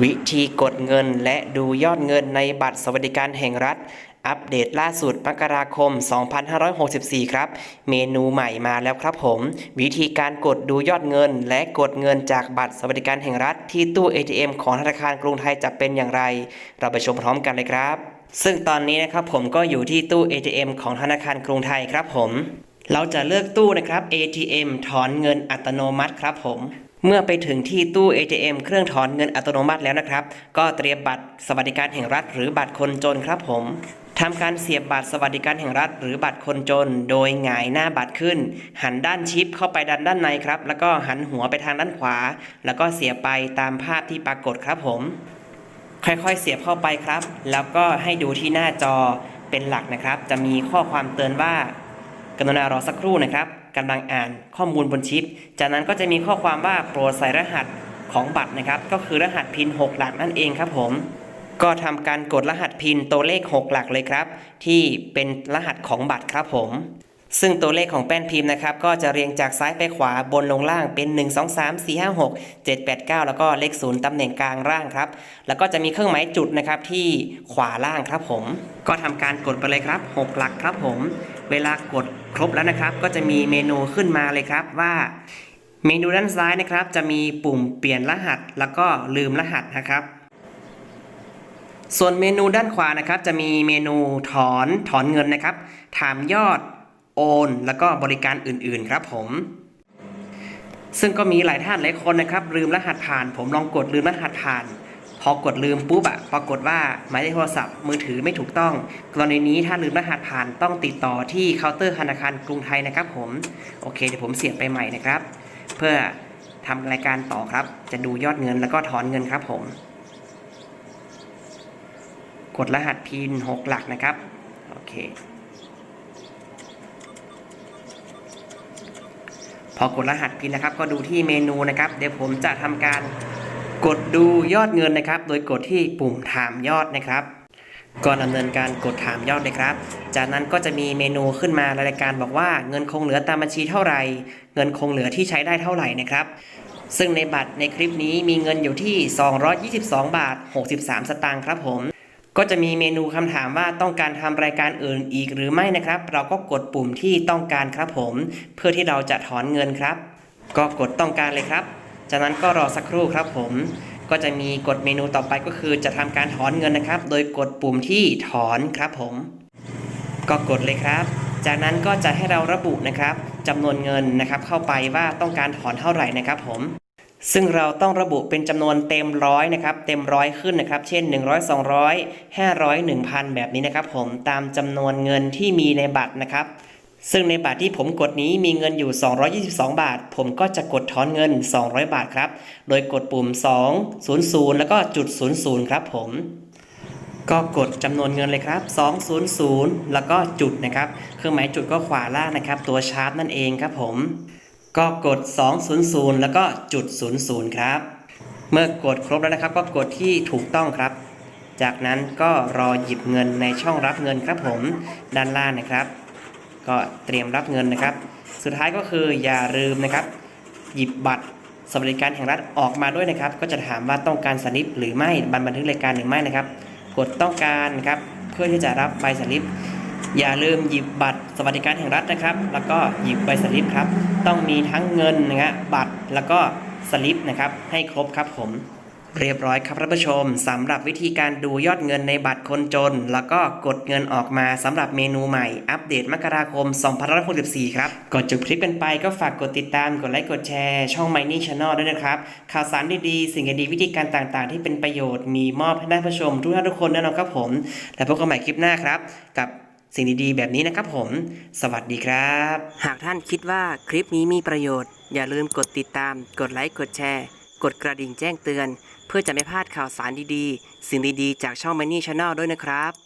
วิธีกดเงินและดูยอดเงินในบัตรสวัสดิการแห่งรัฐ อัปเดตล่าสุดมกราคม 2564 ครับ เมนูใหม่มาแล้วครับผม วิธีการกดดูยอดเงิน และกดเงินจากบัตรสวัสดิการแห่งรัฐ ที่ตู้ ATM ของธนาคารกรุงไทยจะเป็นอย่างไร เราไปชมพร้อมกันเลยครับ ซึ่งตอนนี้นะครับผมก็อยู่ที่ตู้ ATM ของธนาคารกรุงไทยครับผม เราจะเลือกตู้นะครับ ATM ถอนเงินอัตโนมัติครับผม เมื่อไปถึงที่ตู้ ATM เครื่องถอนเงินอัตโนมัติแล้วนะครับ ก็เตรียมบัตรสวัสดิการแห่งรัฐ หรือบัตรคนจนครับผมทำการเสียบบัตรสวัสดิการแห่งรัฐ หรือบัตรคนจน โดยหงายหน้าบัตรขึ้น หันด้านชิปเข้าไปด้านด้านในครับ แล้วก็หันหัวไปทางด้านขวา แล้วก็เสียบไปตามภาพที่ปรากฏครับผม ค่อยๆเสียบเข้าไปครับ แล้วก็ให้ดูที่หน้าจอเป็นหลักนะครับ จะมีข้อความเตือนว่า กรุณารอสักครู่นะครับกำลังอ่านข้อมูลบนชิป จากนั้นก็จะมีข้อความว่าโปรดใส่รหัสของบัตรนะครับ ก็คือรหัสพิน 6 หลักนั่นเองครับผม ก็ทำการกดรหัสพินตัวเลข 6 หลักเลยครับ ที่เป็นรหัสของบัตรครับผม ซึ่งตัวเลขของแป้นพิมพ์นะครับก็จะเรียงจากซ้ายไปขวาบนลงล่างเป็น 1 2 3 4 5 6 7 8 9 แล้วก็เลข0ตำแหน่งกลางล่างครับ แล้วก็จะมีเครื่องหมายจุดนะครับที่ขวาล่างครับผม ก็ทำการกดไปเลยครับ 6 หลักครับผม เวลากดครบแล้วนะครับ ก็จะมีเมนูขึ้นมาเลยครับว่าเมนูด้านซ้ายนะครับ จะมีปุ่มเปลี่ยนรหัส แล้วก็ลืมรหัสนะครับ ส่วนเมนูด้านขวานะครับ จะมีเมนูถอนถอนเงินนะครับ ถามยอดโอน แล้วก็บริการอื่นๆครับผม ซึ่งก็มีหลายท่านหลายคนนะครับ ลืมรหัสผ่าน ผมลองกดลืมรหัสผ่าน พอกดลืมปุ๊บอะปรากฏว่าหมายเลขโทรศัพท์มือถือไม่ถูกต้อง กรณีนี้ถ้าลืมรหัสผ่านต้องติดต่อที่เคาน์เตอร์ธนาคารกรุงไทยนะครับผม โอเคเดี๋ยวผมเสียบไปใหม่นะครับ เพื่อทำรายการต่อครับ จะดูยอดเงินแล้วก็ถอนเงินครับผม กดรหัสพิน6หลักนะครับ โอเค พอกดรหัสพินนะครับ ก็ดูที่เมนูนะครับ เดี๋ยวผมจะทำการ กดดูยอดเงินนะครับ โดยกดที่ปุ่มถามยอดนะครับก่อนดำเนินการกดถามยอดเลยครับ จากนั้นก็จะมีเมนูขึ้นมารายการบอกว่าเงินคงเหลือตามบัญชีเท่าไหร่ เงินคงเหลือที่ใช้ได้เท่าไหร่นะครับ ซึ่งในบัตรในคลิปนี้มีเงินอยู่ที่ 222 บาท 63 สตางค์ครับผม ก็จะมีเมนูคำถามว่าต้องการทำรายการอื่นอีกหรือไม่นะครับ เราก็กดปุ่มที่ต้องการครับผม เพื่อที่เราจะถอนเงินครับ ก็กดต้องการเลยครับ จากนั้นก็รอสักครู่ครับผมก็จะมีกดเมนูต่อไปก็คือจะทำการถอนเงินนะครับ โดยกดปุ่มที่ถอนครับผม ก็กดเลยครับ จากนั้นก็จะให้เราระบุนะครับจำนวนเงินนะครับ เข้าไปว่าต้องการถอนเท่าไหร่นะครับผมซึ่งเราต้องระบุเป็นจำนวนเต็มร้อยนะครับ เต็มร้อยขึ้นนะครับ เช่น 100 200 500 1,000 แบบนี้นะครับ ผมตามจำนวนเงินที่มีในบัตรนะครับ ซึ่งในบัตรที่ผมกดนี้มีเงินอยู่ 222 บาท ผมก็จะกดถอนเงิน 200 บาทครับ โดยกดปุ่ม 200 แล้วก็จุด 00 ครับผม ก็กดจำนวนเงินเลยครับ 200 แล้วก็จุดนะครับ เครื่องหมายจุดก็ขวาล่างนะครับ ตัวชาร์ปนั่นเองครับผม ก็กด 200 แล้วก็จุด 00 ครับ เมื่อกดครบแล้วนะครับ ก็กดที่ถูกต้องครับ จากนั้นก็รอหยิบเงินในช่องรับเงินครับผม ด้านล่างนะครับ ก็เตรียมรับเงินนะครับ สุดท้ายก็คืออย่าลืมนะครับ หยิบบัตรสวัสดิการแห่งรัฐออกมาด้วยนะครับ ก็จะถามว่าต้องการสลิปหรือไม่บันบันทึกรายการหรือไม่นะครับ กดต้องการนะครับเพื่อที่จะรับใบสลิป อย่าลืมหยิบบัตรสวัสดิการแห่งรัฐนะครับ แล้วก็หยิบใบสลิปครับ ต้องมีทั้งเงินนะฮะบัตรแล้วก็สลิปนะครับ ให้ครบครับผม เรียบร้อยครับท่านผู้ชมสำหรับวิธีการดูยอดเงินในบัตรคนจน แล้วก็กดเงินออกมาสำหรับเมนูใหม่อัปเดตมกราคม 2564 ครับก่อนจบคลิปกันไปก็ฝากกดติดตามกดไลค์กดแชร์ช่อง Mini Channel ด้วยนะครับ ข่าวสารดีๆ สิ่งดีๆวิธีการต่างๆ ที่เป็นประโยชน์มีมอบให้ได้ผู้ชม ทุกท่านทุกคนแน่นอนครับผม และพบกันใหม่คลิปหน้าครับ กับสิ่งดีๆ แบบนี้นะครับผม สวัสดีครับ หากท่านคิดว่าคลิปนี้มีประโยชน์ อย่าลืมกดติดตาม กดไลค์กดแชร์ กดกระดิ่งแจ้งเตือน พื่อจะไม่พลาดข่าวสารดีๆ สิ่งดีๆ จากช่อง Money Channel ด้วยนะครับ